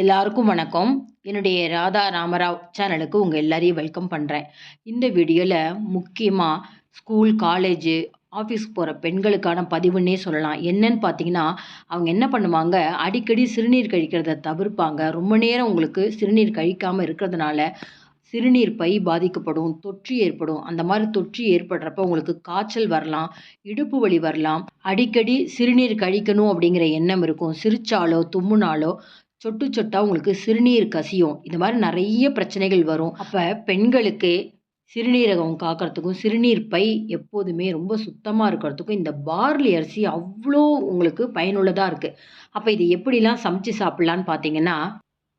எல்லாருக்கும் வணக்கம். என்னுடைய ராதா ராமராவ் சேனலுக்கு உங்கள் எல்லாரையும் வெல்கம் பண்ணுறேன் இந்த வீடியோவில் முக்கியமாக ஸ்கூல் காலேஜு ஆஃபீஸ்க்கு போகிற பெண்களுக்கான பதிவுன்னே சொல்லலாம். என்னன்னு பார்த்தீங்கன்னா அவங்க என்ன பண்ணுவாங்க? அடிக்கடி சிறுநீர் கழிக்கிறத தவிர்ப்பாங்க. ரொம்ப நேரம் உங்களுக்கு சிறுநீர் கழிக்காமல் இருக்கிறதுனால சிறுநீர் பை பாதிக்கப்படும் தொற்று ஏற்படும். அந்த மாதிரி தொற்று ஏற்படுறப்ப உங்களுக்கு காய்ச்சல் வரலாம் இடுப்பு வலி வரலாம். அடிக்கடி சிறுநீர் கழிக்கணும் அப்படிங்கிற எண்ணம் இருக்கும். சிரிச்சாலோ தும்முனாலோ சொட்டு சொட்டா உங்களுக்கு சிறுநீர் கசியும். இந்த மாதிரி நிறைய பிரச்சனைகள் வரும். அப்போ பெண்களுக்கு சிறுநீரகம் காக்கிறதுக்கும் சிறுநீர் பை எப்போதுமே ரொம்ப சுத்தமாக இருக்கிறதுக்கும் இந்த பார்லி அரிசி அவ்வளோ உங்களுக்கு பயனுள்ளதாக இருக்குது அப்போ இது எப்படிலாம் சமைச்சு சாப்பிட்லான்னு பார்த்தீங்கன்னா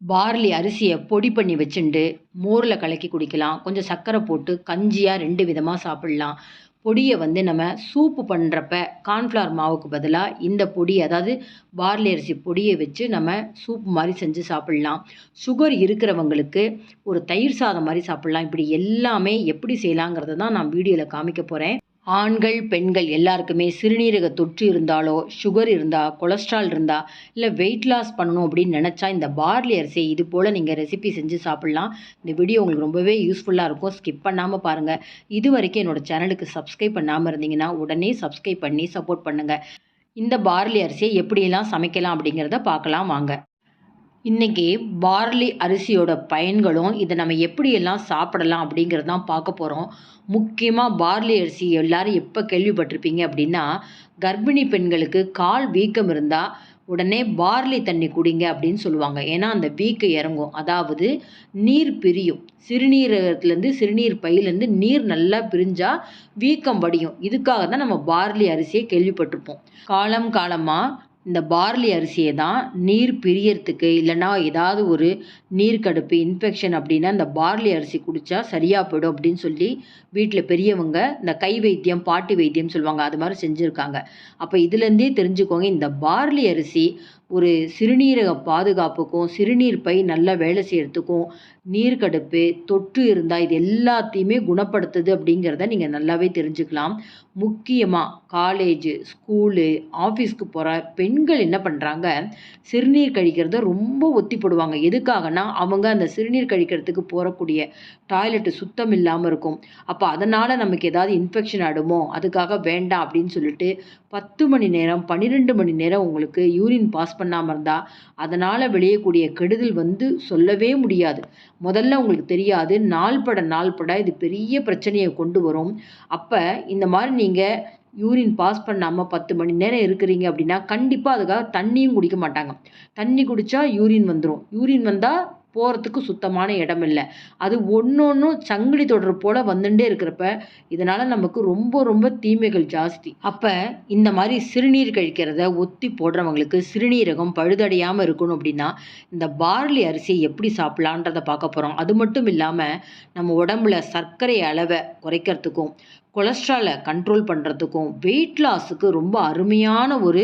பார்லி அரிசியை பொடி பண்ணி வச்சுண்டு மோரில் கலக்கி குடிக்கலாம். கொஞ்சம் சர்க்கரை போட்டு கஞ்சியாக ரெண்டு விதமாக சாப்பிட்லாம். பொடியை வந்து நம்ம சூப்பு பண்ணுறப்ப கார்ன்ஃப்ளவர் மாவுக்கு பதிலாக இந்த பொடி அதாவது பார்லி அரிசி பொடியை வச்சு நம்ம சூப் மாதிரி செஞ்சு சாப்பிட்லாம். சுகர் இருக்கிறவங்களுக்கு ஒரு தயிர் சாதம் மாதிரி சாப்பிட்லாம். இப்படி எல்லாமே எப்படி செய்யலாங்கிறத தான் நான் வீடியோவில் காமிக்க போகிறேன் ஆண்கள் பெண்கள் எல்லாருக்குமே சிறுநீரக தொற்று இருந்தாலோ சுகர் இருந்தால் கொலஸ்ட்ரால் இருந்தால் இல்லை வெயிட் லாஸ் பண்ணணும் அப்படின்னு நினச்சா இந்த பார்லி அரிசி இது போல் நீங்கள் ரெசிபி செஞ்சு சாப்பிட்லாம். இந்த வீடியோ உங்களுக்கு ரொம்பவே யூஸ்ஃபுல்லாக இருக்கும். ஸ்கிப் பண்ணாமல் பாருங்கள் இது வரைக்கும் என்னோடய சேனலுக்கு சப்ஸ்கிரைப் பண்ணாமல் இருந்தீங்கன்னா உடனே சப்ஸ்கிரைப் பண்ணி சப்போர்ட் பண்ணுங்கள் இந்த பார்லி அரிசியை எப்படியெல்லாம் சமைக்கலாம் அப்படிங்கிறத பார்க்கலாம். வாங்க. இன்றைக்கி பார்லி அரிசியோட பயன்களும் இதை நம்ம எப்படியெல்லாம் சாப்பிடலாம் அப்படிங்கிறது தான் பார்க்க போகிறோம் முக்கியமாக பார்லி அரிசி எல்லோரும் எப்போ கேள்விப்பட்டிருப்பீங்க அப்படின்னா கர்ப்பிணி பெண்களுக்கு கால் வீக்கம் இருந்தால் உடனே பார்லி தண்ணி குடிங்க அப்படின்னு சொல்லுவாங்க. ஏன்னா அந்த வீக்கம் இறங்கும். அதாவது நீர் பிரியும். சிறுநீரகத்துலேருந்து சிறுநீர் பையிலேருந்து நீர் நல்லா பிரிஞ்சால் வீக்கம் வடியும். இதுக்காக தான் நம்ம பார்லி அரிசியை கேள்விப்பட்டிருப்போம். காலம் காலமாக இந்த பார்லி அரிசியை தான் நீர் பிரியறதுக்கு இல்லைன்னா ஏதாவது ஒரு நீர்க்கடுப்பு இன்ஃபெக்ஷன் அப்படின்னா இந்த பார்லி அரிசி குடித்தா சரியாக போயிடும் அப்படின்னு சொல்லி வீட்டில் பெரியவங்க இந்த கை வைத்தியம் பாட்டி வைத்தியம் சொல்லுவாங்க. அது மாதிரி செஞ்சுருக்காங்க. அப்போ இதுலேருந்தே தெரிஞ்சுக்கோங்க இந்த பார்லி அரிசி ஒரு சிறுநீரக பாதுகாப்புக்கும் சிறுநீர் பை நல்லா வேலை செய்கிறதுக்கும் நீர்க்கடுப்பு தொற்று இருந்தால் இது எல்லாத்தையுமே குணப்படுத்துது அப்படிங்கிறத நீங்கள் நல்லாவே தெரிஞ்சுக்கலாம். முக்கியமாக காலேஜு ஸ்கூலு ஆஃபீஸ்க்கு போகிற பெண்கள் என்ன பண்ணுறாங்க சிறுநீர் கழிக்கிறத ரொம்ப ஒத்தி போடுவாங்க எதுக்காகனா அவங்க அந்த சிறுநீர் கழிக்கிறதுக்கு போகக்கூடிய டாய்லெட்டு சுத்தம் இல்லாமல் இருக்கும். அப்போ அதனால் நமக்கு ஏதாவது இன்ஃபெக்ஷன் ஆடுமோ அதுக்காக வேண்டாம் அப்படின்னு சொல்லிட்டு பத்து மணி நேரம் பன்னிரெண்டு மணி நேரம் உங்களுக்கு யூரின் பாஸ் பண்ணாமல் இருந்தால் அதனால் விளையக்கூடிய கெடுதல் வந்து சொல்லவே முடியாது. முதல்ல உங்களுக்கு தெரியாது நாள்பட நாள்பட இது பெரிய பிரச்சனையை கொண்டு வரும். அப்போ இந்த மாதிரி நீங்கள் யூரின் பாஸ் பண்ணாமல் பத்து மணி நேரம் இருக்கிறீங்க அப்படின்னா கண்டிப்பாக அதுக்காக தண்ணியும் குடிக்க மாட்டாங்க. தண்ணி குடித்தா யூரின் வந்துடும் யூரின் வந்தால் போகிறதுக்கு சுத்தமான இடம் இல்லை அது ஒன்று ஒன்றும் சங்கிலி தொடர் போல் வந்துட்டே இருக்கிறப்ப இதனால் நமக்கு ரொம்ப ரொம்ப தீமைகள் ஜாஸ்தி. அப்போ இந்த மாதிரி சிறுநீர் கழிக்கிறத ஒத்தி போடுறவங்களுக்கு சிறுநீரகம் பழுதடையாமல் இருக்கணும் அப்படின்னா இந்த பார்லி அரிசியை எப்படி சாப்பிட்லான்றதை பார்க்க போகிறோம் அது மட்டும் இல்லாமல் நம்ம உடம்புல சர்க்கரை அளவை குறைக்கிறதுக்கும் கொலஸ்ட்ராலை கண்ட்ரோல் பண்ணுறதுக்கும் வெயிட் லாஸுக்கு ரொம்ப அருமையான ஒரு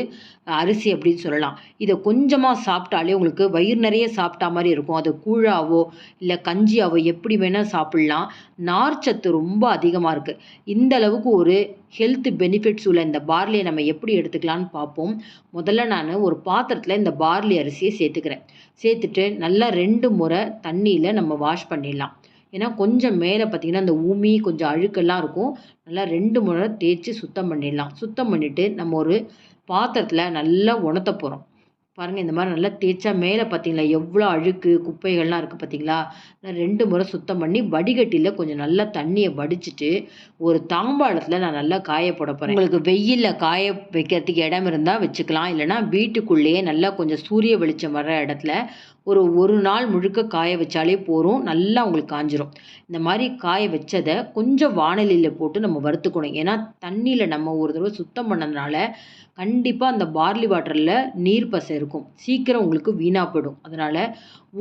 அரிசி அப்படின்னு சொல்லலாம். இதை கொஞ்சமாக சாப்பிட்டாலே உங்களுக்கு வயிறு நிறைய சாப்பிட்டா மாதிரி இருக்கும். அது கூழாவோ இல்லை கஞ்சியாவோ எப்படி வேணால் சாப்பிட்லாம். நார்ச்சத்து ரொம்ப அதிகமாக இருக்குது இந்த அளவுக்கு ஒரு ஹெல்த் பெனிஃபிட்ஸ் உள்ள இந்த பார்லியை நம்ம எப்படி எடுத்துக்கலான்னு பார்ப்போம். முதல்ல நான் ஒரு பாத்திரத்தில் இந்த பார்லி அரிசியை சேர்த்துக்கிறேன். சேர்த்துட்டு நல்லா ரெண்டு முறை தண்ணியில் நம்ம வாஷ் பண்ணிடலாம். ஏன்னா கொஞ்சம் மேலே பார்த்தீங்கன்னா அந்த உமி கொஞ்சம் அழுக்கெல்லாம் இருக்கும். நல்லா ரெண்டு முறை தேய்ச்சி சுத்தம் பண்ணிடலாம். சுத்தம் பண்ணிவிட்டு நம்ம ஒரு பாத்திரத்தில் நல்லா உணர்த்த போகிறோம் பாருங்கள் இந்த மாதிரி நல்லா தேய்ச்சா மேலே பார்த்தீங்களா எவ்வளோ அழுக்கு குப்பைகள்லாம் இருக்குது பார்த்தீங்களா நான் ரெண்டு முறை சுத்தம் பண்ணி வடிகட்டியில் கொஞ்சம் நல்லா தண்ணியை வடிச்சிட்டு ஒரு தாம்பாளத்தில் நான் நல்லா காய போட போகிறேன் உங்களுக்கு வெயிலில் காய வைக்கிறதுக்கு இடம் இருந்தால் வச்சுக்கலாம். இல்லைனா வீட்டுக்குள்ளேயே நல்லா கொஞ்சம் சூரிய வெளிச்சம் வர்ற இடத்துல ஒரு ஒரு நாள் முழுக்க காய வச்சாலே போதும். நல்லா உங்களுக்கு காஞ்சிரும். இந்த மாதிரி காய வச்சதை கொஞ்சம் வானலியில் போட்டு நம்ம வறுத்துக்கணும். ஏன்னா தண்ணியில் நம்ம ஒரு தடவை சுத்தம் பண்ணதுனால கண்டிப்பாக அந்த பார்லி வாட்டரில் நீர் பசை இருக்கும். சீக்கிரம் உங்களுக்கு வீணாக போயிடும் அதனால்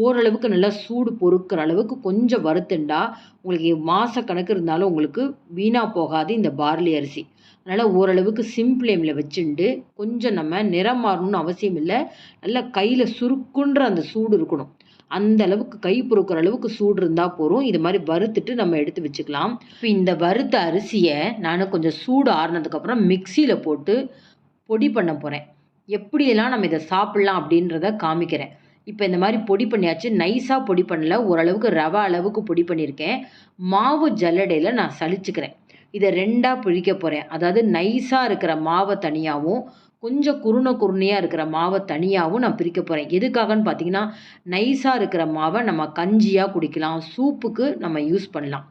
ஓரளவுக்கு நல்லா சூடு பொறுக்கிற அளவுக்கு கொஞ்சம் வறுத்துண்டா உங்களுக்கு மாத கணக்கு இருந்தாலும் உங்களுக்கு வீணாக போகாது இந்த பார்லி அரிசி. அதனால் ஓரளவுக்கு சிம் ஃப்ளேமில் வச்சுண்டு கொஞ்சம் நம்ம நிறம் மாறணும்னு அவசியம் இல்லை. நல்லா கையில் சுருக்குன்ற அந்த சூடு இருக்கணும். அந்த அளவுக்கு கை பொறுக்கிற அளவுக்கு சூடு இருந்தால் போதும். இது மாதிரி வறுத்துட்டு நம்ம எடுத்து வச்சுக்கலாம். இப்போ இந்த வறுத்த அரிசியை நான் கொஞ்சம் சூடு ஆறுனதுக்கப்புறம் மிக்சியில் போட்டு பொடி பண்ண போகிறேன் எப்படியெல்லாம் நம்ம இதை சாப்பிட்லாம் அப்படின்றத காமிக்கிறேன். இப்போ இந்த மாதிரி பொடி பண்ணியாச்சு. நைஸாக பொடி பண்ணல. ஓரளவுக்கு ரவை அளவுக்கு பொடி பண்ணியிருக்கேன். மாவு ஜல்லடையில் நான் சளிச்சுக்கிறேன். இதை ரெண்டாக பிழிக்க போகிறேன் அதாவது நைஸாக இருக்கிற மாவை தனியாகவும் கொஞ்சம் குருண குருணையாக இருக்கிற மாவை தனியாகவும் நான் பிரிக்க போகிறேன் எதுக்காகன்னு பார்த்தீங்கன்னா நைஸாக இருக்கிற மாவை நம்ம கஞ்சியாக குடிக்கலாம் சூப்புக்கு நம்ம யூஸ் பண்ணலாம்.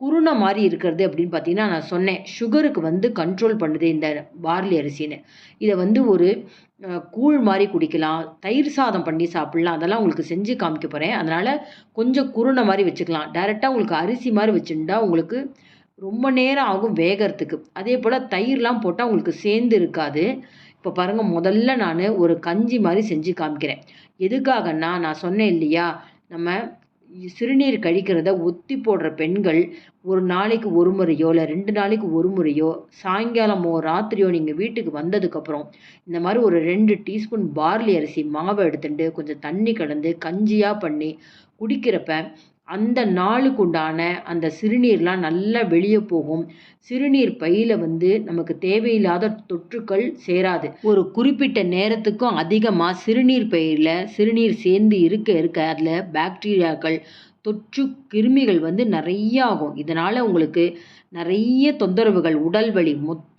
குருணை மாதிரி இருக்கிறது அப்படின்னு பார்த்தீங்கன்னா நான் சொன்னேன் சுகருக்கு வந்து கண்ட்ரோல் பண்ணுது இந்த பார்லி அரிசின்னு. இதை வந்து ஒரு கூழ் மாதிரி குடிக்கலாம் தயிர் சாதம் பண்ணி சாப்பிட்லாம் அதெல்லாம் உங்களுக்கு செஞ்சு காமிக்க போகிறேன் அதனால் கொஞ்சம் குருணை மாதிரி வச்சுக்கலாம். டைரெக்டாக உங்களுக்கு அரிசி மாதிரி வச்சுருந்தா உங்களுக்கு ரொம்ப நேரம் ஆகும் வேகிறதுக்கு. அதே போல் தயிர்லாம் போட்டால் உங்களுக்கு சேர்ந்து இருக்காது. இப்போ பாருங்கள் முதல்ல நான் ஒரு கஞ்சி மாதிரி செஞ்சு காமிக்கிறேன். எதுக்காகன்னா நான் சொன்னேன் இல்லையா நம்ம சிறுநீர் கழிக்கிறத ஒத்தி போடுற பெண்கள் ஒரு நாளைக்கு ஒரு முறையோ இல்லை ரெண்டு நாளைக்கு ஒரு முறையோ சாயங்காலமோ ராத்திரியோ நீங்கள் வீட்டுக்கு வந்ததுக்கப்புறம் இந்த மாதிரி ஒரு ரெண்டு டீஸ்பூன் பார்லி அரிசி மாவை எடுத்துட்டு கொஞ்சம் தண்ணி கலந்து கஞ்சியாக பண்ணி குடிக்கிறப்ப அந்த நாளுக்கு உண்டான அந்த சிறுநீர்லாம் நல்லா வெளியே போகும். சிறுநீர் பையில் வந்து நமக்கு தேவையில்லாத தொற்றுக்கள் சேராது. ஒரு குறிப்பிட்ட நேரத்துக்கும் அதிகமாக சிறுநீர் பயிரில் சிறுநீர் சேர்ந்து இருக்க இருக்க அதில் பாக்டீரியாக்கள் தொற்று கிருமிகள் வந்து நிறைய ஆகும். இதனால் உங்களுக்கு நிறைய தொந்தரவுகள் உடல் வலி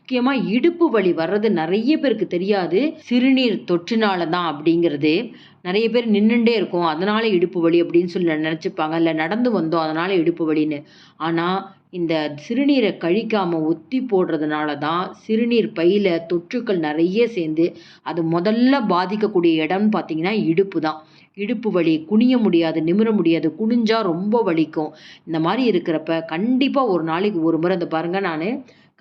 முக்கியமாக இடுப்பு வலி வர்றது நிறைய பேருக்கு தெரியாது. சிறுநீர் தொற்றுனால தான் அப்படிங்கிறது. நிறைய பேர் நின்றுட்டே இருக்கும். அதனால இடுப்பு வலி அப்படின்னு சொல்லி நினச்சிப்பாங்க. இல்லை நடந்து வந்தோம் அதனால இடுப்பு வலின்னு. ஆனால் இந்த சிறுநீரை கழிக்காமல் ஒத்தி போடுறதுனால தான் சிறுநீர் பையில் தொற்றுக்கள் நிறைய சேர்ந்து அது முதல்ல பாதிக்கக்கூடிய இடம்னு பார்த்தீங்கன்னா இடுப்பு தான். இடுப்பு வலி குனிய முடியாது நிமிர முடியாது குனிஞ்சா ரொம்ப வலிக்கும். இந்த மாதிரி இருக்கிறப்ப கண்டிப்பாக ஒரு நாளைக்கு ஒரு முறை இந்த பாருங்க நான்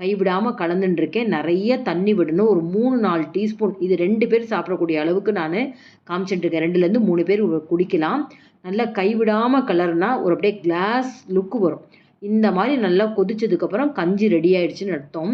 கைவிடாமல் கலந்துட்டு இருக்கேன் நிறைய தண்ணி விடணும். ஒரு மூணு நாலு டீஸ்பூன் இது ரெண்டு பேர் சாப்பிடக்கூடிய அளவுக்கு நான் காமிச்சிட்டு இருக்கேன் ரெண்டுலேருந்து மூணு பேர் குடிக்கலாம். நல்லா கைவிடாமல் கலர்னா ஒரு அப்படியே கிளாஸ் லுக்கு வரும். இந்த மாதிரி நல்லா கொதிச்சதுக்கப்புறம் கஞ்சி ரெடி ஆயிடுச்சுன்னு அர்த்தம்.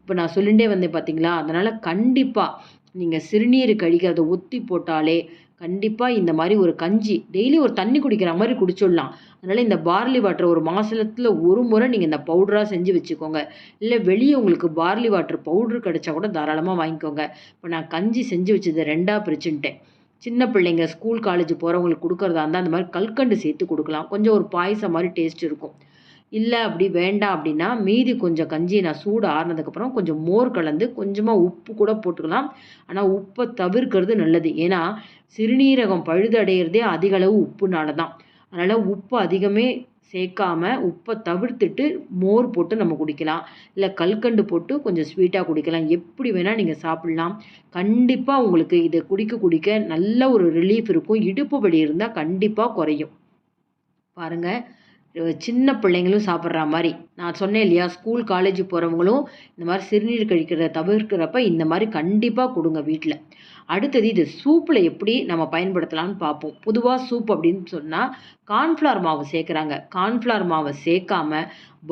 இப்போ நான் சொல்லிகிட்டே வந்தேன் பார்த்தீங்களா அதனால் கண்டிப்பாக நீங்கள் சிறுநீர் கழிக்கிறத ஒத்தி போட்டாலே கண்டிப்பாக இந்த மாதிரி ஒரு கஞ்சி டெய்லி ஒரு தண்ணி குடிக்கிற மாதிரி குடிச்சிடலாம். அதனால் இந்த பார்லி வாட்டர் ஒரு மாசத்தில் ஒரு முறை நீங்கள் இந்த பவுடராக செஞ்சு வச்சுக்கோங்க. இல்லை வெளியே உங்களுக்கு பார்லி வாட்டர் பவுட்ரு கிடச்சா கூட தாராளமாக வாங்கிக்கோங்க. இப்போ நான் கஞ்சி செஞ்சு வச்சது ரெண்டாக பிரிச்சுன்ட்டேன். சின்ன பிள்ளைங்க ஸ்கூல் காலேஜ் போகிறவங்களுக்கு கொடுக்குறதா இருந்தால் அந்த மாதிரி கல்கண்டு சேர்த்து கொடுக்கலாம். கொஞ்சம் ஒரு பாயசம் மாதிரி டேஸ்ட் இருக்கும். இல்லை அப்படி வேண்டாம் அப்படின்னா மீதி கொஞ்சம் கஞ்சி நான் சூடு ஆறுனதுக்கப்புறம் கொஞ்சம் மோர் கலந்து கொஞ்சமாக உப்பு கூட போட்டுக்கலாம். ஆனால் உப்பை தவிர்க்கிறது நல்லது. ஏன்னா சிறுநீரகம் பழுதடைகிறதே அதிக அளவு உப்புனால தான் அதனால் உப்பு அதிகமே சேர்க்காம உப்பை தவிர்த்துட்டு மோர் போட்டு நம்ம குடிக்கலாம். இல்லை கல்கண்டு போட்டு கொஞ்சம் ஸ்வீட்டாக குடிக்கலாம். எப்படி வேணால் நீங்கள் சாப்பிட்லாம். கண்டிப்பாக உங்களுக்கு இதை குடிக்க குடிக்க நல்ல ஒரு ரிலீஃப் இருக்கும். இடுப்பு வலி இருந்தால் கண்டிப்பாக குறையும். பாருங்கள் சின்ன பிள்ளைங்களும் சாப்பிட்ற மாதிரி. நான் சொன்னேன் இல்லையா ஸ்கூல் காலேஜ் போகிறவங்களும் இந்த மாதிரி சிறுநீர் கழிக்கிறத தவிர்க்கிறப்ப இந்த மாதிரி கண்டிப்பாக கொடுங்க வீட்டில் அடுத்தது இது சூப்பில் எப்படி நம்ம பயன்படுத்தலாம்னு பார்ப்போம். பொதுவாக சூப் அப்படின்னு சொன்னால் கார்ன்ஃப்ளவர் மாவு சேர்க்குறாங்க. கார்ன்ஃப்ளவர் மாவை சேர்க்காம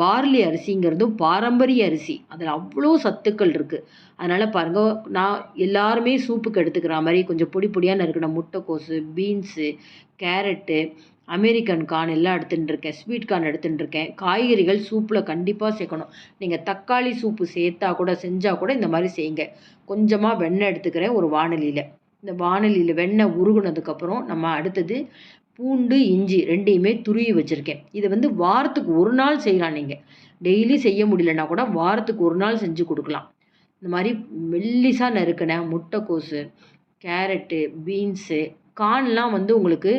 பார்லி அரிசிங்கிறதும் பாரம்பரிய அரிசி. அதில் அவ்வளோ சத்துக்கள் இருக்குது அதனால் பாருங்கள் நான் எல்லாருமே சூப்புக்கு எடுத்துக்கிற மாதிரி கொஞ்சம் பொடி பொடியாக நறுக்கின முட்டைக்கோசு பீன்ஸு கேரட்டு அமெரிக்கன் கார்ன் எல்லாம் எடுத்துகிட்டு இருக்கேன் ஸ்வீட் கார்ன் எடுத்துகிட்டு இருக்கேன். காய்கறிகள் சூப்பில் கண்டிப்பாக சேர்க்கணும். நீங்கள் தக்காளி சூப்பு சேர்த்தா கூட செஞ்சால் கூட இந்த மாதிரி செய்யுங்க. கொஞ்சமாக வெண்ணெய் எடுத்துக்கிறேன் ஒரு வானொலியில். இந்த வானொலியில் வெண்ணெய் உருகுனதுக்கப்புறம் நம்ம அடுத்தது பூண்டு இஞ்சி ரெண்டையுமே துருவி வச்சுருக்கேன். இதை வந்து வாரத்துக்கு ஒரு நாள் செய்யலாம் நீங்கள் டெய்லி செய்ய முடியலன்னா கூட வாரத்துக்கு ஒரு நாள் செஞ்சு கொடுக்கலாம். இந்த மாதிரி மெல்லிசாக நறுக்கின முட்டைக்கோசு கேரட்டு பீன்ஸு கார்ன்லாம் வந்து உங்களுக்கு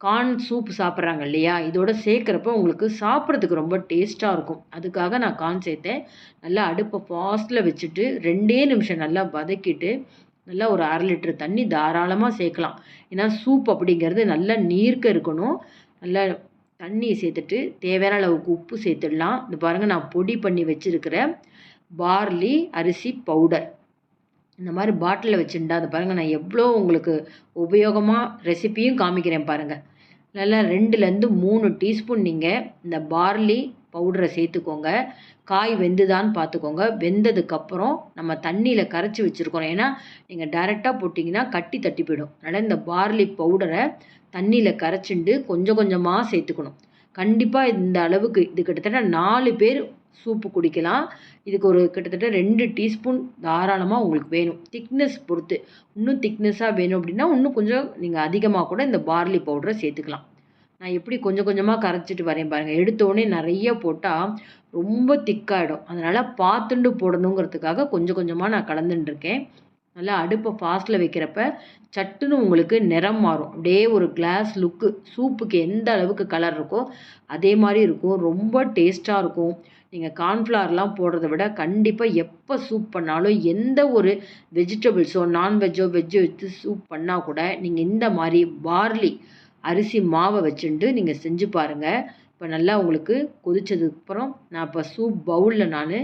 கார்ன் சூப் சாப்பிட்றாங்க இல்லையா? இதோட சேர்க்குறப்ப உங்களுக்கு சாப்பிட்றதுக்கு ரொம்ப டேஸ்ட்டாக இருக்கும். அதுக்காக நான் கார்ன் சேர்த்தேன். நல்லா அடுப்பை ஃபாஸ்ட்டில் வச்சுட்டு ரெண்டே நிமிஷம் நல்லா வதக்கிட்டு நல்லா ஒரு அரை லிட்டர் தண்ணி தாராளமாக சேர்க்கலாம். ஏன்னா சூப் அப்படிங்கிறது நல்லா நீர்க்க இருக்கணும். நல்லா தண்ணியை சேர்த்துட்டு தேவையான அளவுக்கு உப்பு சேர்த்துடலாம். இந்த பாருங்கள் நான் பொடி பண்ணி வச்சுருக்கிற பார்லி அரிசி பவுடர் இந்த மாதிரி பாட்டிலில் வச்சுருந்தா அது பாருங்கள் நான் எவ்வளோ உங்களுக்கு உபயோகமாக ரெசிப்பியும் காமிக்கிறேன் பாருங்கள் நல்லா ரெண்டுலேருந்து மூணு டீஸ்பூன் நீங்கள் இந்த பார்லி பவுடரை சேர்த்துக்கோங்க. காய் வெந்துதான்னு பார்த்துக்கோங்க வெந்ததுக்கப்புறம் நம்ம தண்ணியில் கரைச்சி வச்சுருக்கோம். ஏன்னா நீங்கள் டைரெக்டாக போட்டிங்கன்னா கட்டி தட்டி போயிடும். அதனால் இந்த பார்லி பவுடரை தண்ணியில் கரைச்சிண்டு கொஞ்சம் கொஞ்சமாக சேர்த்துக்கணும். கண்டிப்பாக இந்த அளவுக்கு இது கிட்டத்தட்ட நாலு பேர் சூப்பு குடிக்கலாம். இதுக்கு ஒரு கிட்டத்தட்ட ரெண்டு டீஸ்பூன் தாராளமாக உங்களுக்கு வேணும். திக்னஸ் பொறுத்து. இன்னும் திக்னஸாக வேணும் அப்படின்னா இன்னும் கொஞ்சம் நீங்கள் அதிகமாக கூட இந்த பார்லி பவுடரை சேர்த்துக்கலாம். நான் எப்படி கொஞ்சம் கொஞ்சமாக கரைச்சிட்டு வரேன் பாருங்கள் எடுத்தோடனே நிறைய போட்டால் ரொம்ப திக்காயிடும் அதனால் பார்த்துண்டு போடணுங்கிறதுக்காக கொஞ்சம் கொஞ்சமாக நான் கலந்துட்டுருக்கேன் நல்லா அடுப்பை ஃபாஸ்ட்டில் வைக்கிறப்ப சட்டுன்னு உங்களுக்கு நிறம் மாறும். அப்படியே ஒரு கிளாஸ் லுக்கு சூப்புக்கு எந்த அளவுக்கு கலர் இருக்கோ அதே மாதிரி இருக்கும். ரொம்ப டேஸ்ட்டாக இருக்கும். நீங்கள் கார்ன்ஃப்ளவர்லாம் போடுறத விட கண்டிப்பாக எப்போ சூப் பண்ணாலும் எந்த ஒரு வெஜிடபிள்ஸோ நான்வெஜ்ஜோ வெஜ்ஜோ வச்சு சூப் பண்ணால் கூட நீங்கள் இந்த மாதிரி பார்லி அரிசி மாவை வச்சுட்டு நீங்கள் செஞ்சு பாருங்கள் இப்போ நல்லா உங்களுக்கு கொதிச்சதுக்கப்புறம் நான் இப்போ சூப் பவுலில் நான்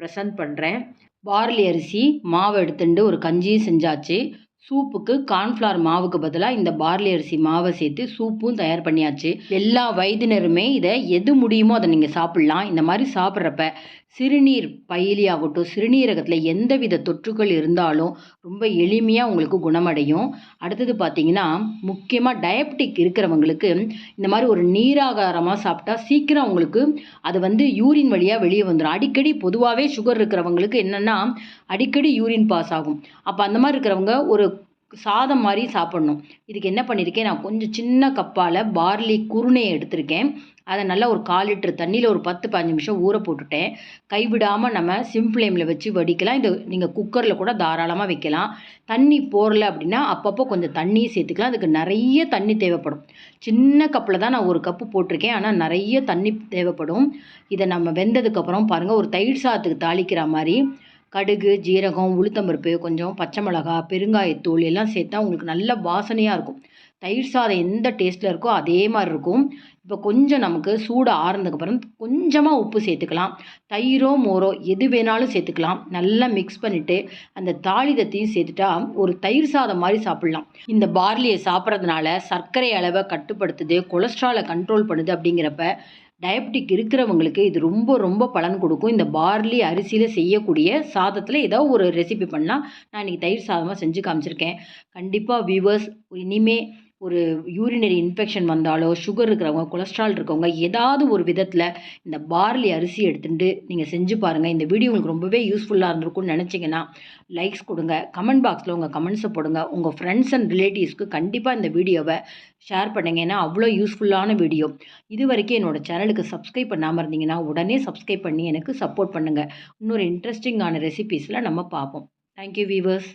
ப்ரெசன்ட் பண்ணுறேன் பார்லி அரிசி மாவை எடுத்துட்டு ஒரு கஞ்சியும் செஞ்சாச்சு. சூப்புக்கு கார்ன்ஃப்ளவர் மாவுக்கு பதிலாக இந்த பார்லி அரிசி மாவை சேர்த்து சூப்பும் தயார் பண்ணியாச்சு. எல்லா வயதினருமே இதை எது முடியுமோ அதை நீங்கள் சாப்பிட்லாம். இந்த மாதிரி சாப்பிட்றப்ப சிறுநீர் பயிலி ஆகட்டும் சிறுநீரகத்தில் எந்த வித தொற்றுகள் இருந்தாலும் ரொம்ப எளிமையாக உங்களுக்கு குணமடையும். அடுத்தது பார்த்தீங்கன்னா முக்கியமாக டயபெட்டிக் இருக்கிறவங்களுக்கு இந்த மாதிரி ஒரு நீராகாரமாக சாப்பிட்டா சீக்கிரம் அவங்களுக்கு அது வந்து யூரின் வழியாக வெளியே வந்துடும் அடிக்கடி பொதுவாகவே சுகர் இருக்கிறவங்களுக்கு என்னென்னா அடிக்கடி யூரின் பாஸ் ஆகும். அப்போ அந்த மாதிரி இருக்கிறவங்க ஒரு சாதம் மாதிரி சாப்பிட்ணும். இதுக்கு என்ன பண்ணியிருக்கேன் நான் கொஞ்சம் சின்ன கப்பால் பார்லி குருணையை எடுத்திருக்கேன். அதை நல்லா ஒரு கால் லிட்டர் தண்ணியில் ஒரு பத்து பதினஞ்சு நிமிஷம் ஊற போட்டுட்டேன். கைவிடாமல் நம்ம சிம் ஃப்ளேமில் வச்சு வடிக்கலாம். இது நீங்கள் குக்கரில் கூட தாராளமாக வைக்கலாம். தண்ணி போடல அப்படின்னா அப்பப்போ கொஞ்சம் தண்ணியும் சேர்த்துக்கலாம். அதுக்கு நிறைய தண்ணி தேவைப்படும். சின்ன கப்பில் தான் நான் ஒரு கப்பு போட்டிருக்கேன். ஆனால் நிறைய தண்ணி தேவைப்படும். இதை நம்ம வெந்ததுக்கப்புறம் பாருங்கள் ஒரு தயிர் சாதத்துக்கு தாளிக்கிற மாதிரி கடுகு ஜீரகம் உளுத்தம்பருப்பு கொஞ்சம் பச்சை மிளகா பெருங்காயத்தூள் எல்லாம் சேர்த்தா உங்களுக்கு நல்ல வாசனையாக இருக்கும். தயிர் சாதம் எந்த டேஸ்ட்டில் இருக்கோ அதே மாதிரி இருக்கும். இப்போ கொஞ்சம் நமக்கு சூடு ஆறுனதுக்கப்புறம் கொஞ்சமாக உப்பு சேர்த்துக்கலாம். தயிரோ மோரோ எது வேணாலும் சேர்த்துக்கலாம். நல்லா மிக்ஸ் பண்ணிவிட்டு அந்த தாளிதத்தையும் சேர்த்துட்டா ஒரு தயிர் சாதம் மாதிரி சாப்பிட்லாம். இந்த பார்லியை சாப்பிட்றதுனால சர்க்கரை அளவை கட்டுப்படுத்துது கொலஸ்ட்ராலை கண்ட்ரோல் பண்ணுது அப்படிங்கிறப்ப டயபெட்டிக் இருக்கிறவங்களுக்கு இது ரொம்ப ரொம்ப பலன் கொடுக்கும். இந்த பார்லி அரிசியில் செய்யக்கூடிய சாதத்தில் ஏதோ ஒரு ரெசிபி பண்ணால் நான் இன்றைக்கி தயிர் சாதமாக செஞ்சு காமிச்சிருக்கேன். கண்டிப்பாக வியூவர்ஸ் இனிமேல் ஒரு யூரினரி இன்ஃபெக்ஷன் வந்தாலோ சுகர் இருக்கிறவங்க கொலஸ்ட்ரால் இருக்கவங்க ஏதாவது ஒரு விதத்தில் இந்த பார்லி அரிசி எடுத்துட்டு நீங்கள் செஞ்சு பாருங்கள் இந்த வீடியோ உங்களுக்கு ரொம்பவே யூஸ்ஃபுல்லாக இருந்திருக்கும்னு நினச்சிங்கன்னா லைக்ஸ் கொடுங்க. கமெண்ட் பாக்ஸில் உங்கள் கமெண்ட்ஸை போடுங்க. உங்கள் ஃப்ரெண்ட்ஸ் அண்ட் ரிலேட்டிவ்ஸ்க்கு கண்டிப்பாக இந்த வீடியோவை ஷேர் பண்ணுங்க. ஏன்னா அவ்வளோ யூஸ்ஃபுல்லான வீடியோ இது வரைக்கும் என்னோடய சேனலுக்கு சப்ஸ்கிரைப் பண்ணாமல் இருந்தீங்கன்னா உடனே சப்ஸ்கிரைப் பண்ணி எனக்கு சப்போர்ட் பண்ணுங்கள் இன்னொரு இன்ட்ரெஸ்டிங்கான ரெசிபீஸில் நம்ம பார்ப்போம். Thank you viewers